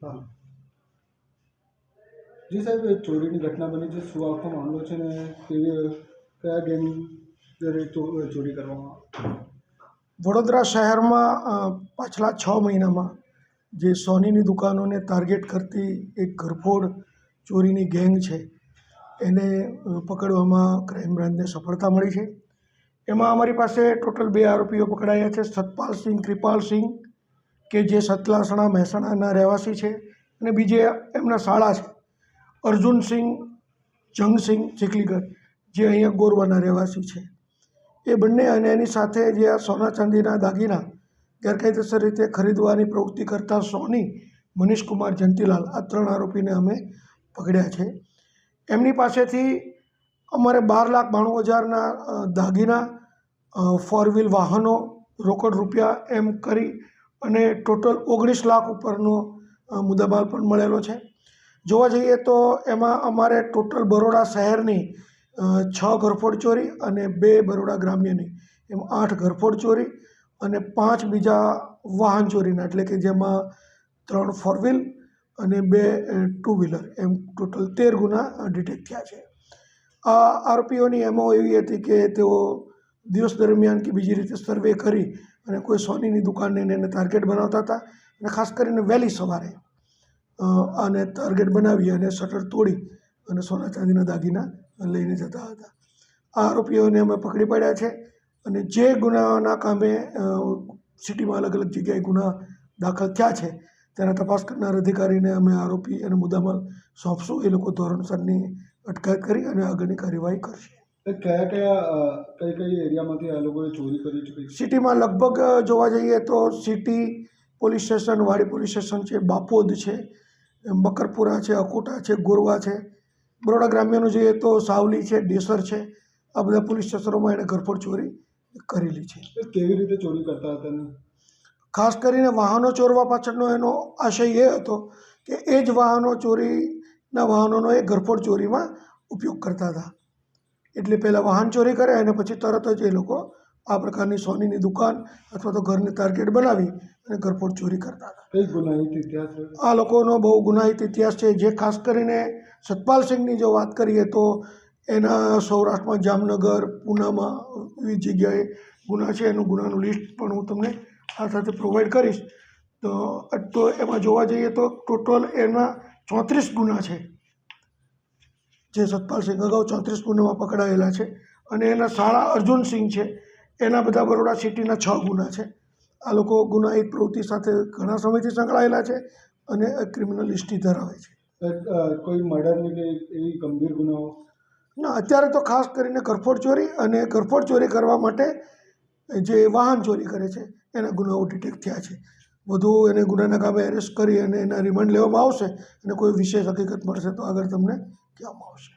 હા. જી સાહેબ ચોરીની ઘટના બની છે શું આખો મામલો છે ને કેવી કયા ગેમ ચોરી કરવામાં વડોદરા શહેરમાં પાછલા છ મહિનામાં જે સોનીની દુકાનોને ટાર્ગેટ કરતી એક ઘરફોડ ચોરીની ગેંગ છે એને પકડવામાં ક્રાઇમ બ્રાન્ચને સફળતા મળી છે. એમાં અમારી પાસે ટોટલ બે આરોપીઓ પકડાયા છે સતપાલસિંહ કૃપાલસિંહ કે જે સતલાસણા મહેસાણાના રહેવાસી છે અને બીજે એમના શાળા છે. અર્જુનસિંહ જંગસિંહ ચીખલીગઢ જે અહીંયા ગોરવાના રહેવાસી છે. એ બંને અને એની સાથે જે આ સોના ચાંદીના દાગીના ગેરકાયદેસર રીતે ખરીદવાની પ્રવૃત્તિ કરતા સોની, મનીષકુમાર જંતીલાલ, આ ત્રણ આરોપીને અમે પકડ્યા છે. એમની પાસેથી અમારે બાર લાખ બાણું હજારના દાગીના ફોર વ્હીલ વાહનો રોકડ રૂપિયા એમ કરી અને ટોટલ ઓગણીસ લાખ ઉપરનો મુદ્દામાલ પણ મળેલો છે. જોવા જઈએ તો એમાં અમારે ટોટલ બરોડા શહેરની છ ઘરફોડ ચોરી અને બે બરોડા ગ્રામ્યની, એમ આઠ ઘરફોડ ચોરી અને પાંચ બીજા વાહન ચોરીના, એટલે કે જેમાં ત્રણ ફોર વ્હીલ અને બે ટુ વ્હીલર એમ ટોટલ તેર ગુના ડિટેક્ટ થયા છે. આ આરોપીઓની એમો એવી હતી કે તેઓ દિવસ દરમિયાન કે બીજી રીતે સર્વે કરી અને કોઈ સોનીની દુકાનને એને ટાર્ગેટ બનાવતા હતા. અને ખાસ કરીને વહેલી સવારે અને ટાર્ગેટ બનાવી અને શટર તોડી અને સોના ચાંદીના દાગીના લઈને જતા હતા. આ આરોપીઓને અમે પકડી પાડ્યા છે અને જે ગુનાના કામે સિટીમાં અલગ અલગ જગ્યાએ ગુના દાખલ થયા છે, તેના તપાસ કરનાર અધિકારીને અમે આરોપી અને મુદ્દામાં સોંપશું. એ લોકો ધોરણસરની અટકાયત કરી અને આગળની કાર્યવાહી કરશે. એ કયા કયા કઈ કઈ એરિયામાંથી આ લોકોએ ચોરી કરી છે સિટીમાં લગભગ જોવા જઈએ તો city police station Wadi police station છે બાપોદ છે મકરપુરા છે અકોટા છે ગોરવા છે. બરોડા ગ્રામ્યનું જોઈએ તો સાવલી છે ડેસર છે. આ બધા પોલીસ સ્ટેશનોમાં એણે ઘરફોડ ચોરી કરેલી છે. કેવી રીતે ચોરી કરતા હતા ખાસ કરીને વાહનો ચોરવા પાછળનો એનો આશય એ હતો કે એ જ વાહનો ચોરીના વાહનોનો એ ઘરફોડ ચોરીમાં ઉપયોગ કરતા હતા. એટલે પહેલાં વાહન ચોરી કરે અને પછી તરત જ એ લોકો આ પ્રકારની સોનીની દુકાન અથવા તો ઘરને ટાર્ગેટ બનાવી અને ઘરફોડ ચોરી કરતા હતા. આ લોકોનો બહુ ગુનાહિત ઇતિહાસ છે. જે ખાસ કરીને સતપાલસિંહની જો વાત કરીએ તો એના સૌરાષ્ટ્રમાં જામનગર પૂનામાં વિવિધ જગ્યાએ ગુના છે. એનું ગુનાનું લિસ્ટ પણ હું તમને આ સાથે પ્રોવાઈડ કરીશ. તો તો એમાં જોવા જઈએ તો ટોટલ એના ચોત્રીસ ગુના છે. જે સતપાલસિંહ અગાઉ ચોત્રીસ ગુનામાં પકડાયેલા છે અને એના શાળા અર્જુનસિંહ છે. એના બધા બરોડા સિટીના છ ગુના છે. આ લોકો ગુનાહિત પ્રવૃત્તિ સાથે ઘણા સમયથી સંકળાયેલા છે અને ક્રિમિનલ હિસ્ટ્રી ધરાવે છે. કોઈ મર્ડરની કે એવી ગંભીર ગુનાઓ? ના અત્યારે તો ખાસ કરીને ઘરફોડ ચોરી અને ઘરફોડ ચોરી કરવા માટે જે વાહન ચોરી કરે છે એના ગુનાઓ ડિટેક્ટ થયા છે. વધુ એને ગુનાના કામે એરેસ્ટ કરી અને એના રિમાન્ડ લેવામાં આવશે અને કોઈ વિશેષ હકીકત મળશે તો આગળ તમને કહેવામાં આવશે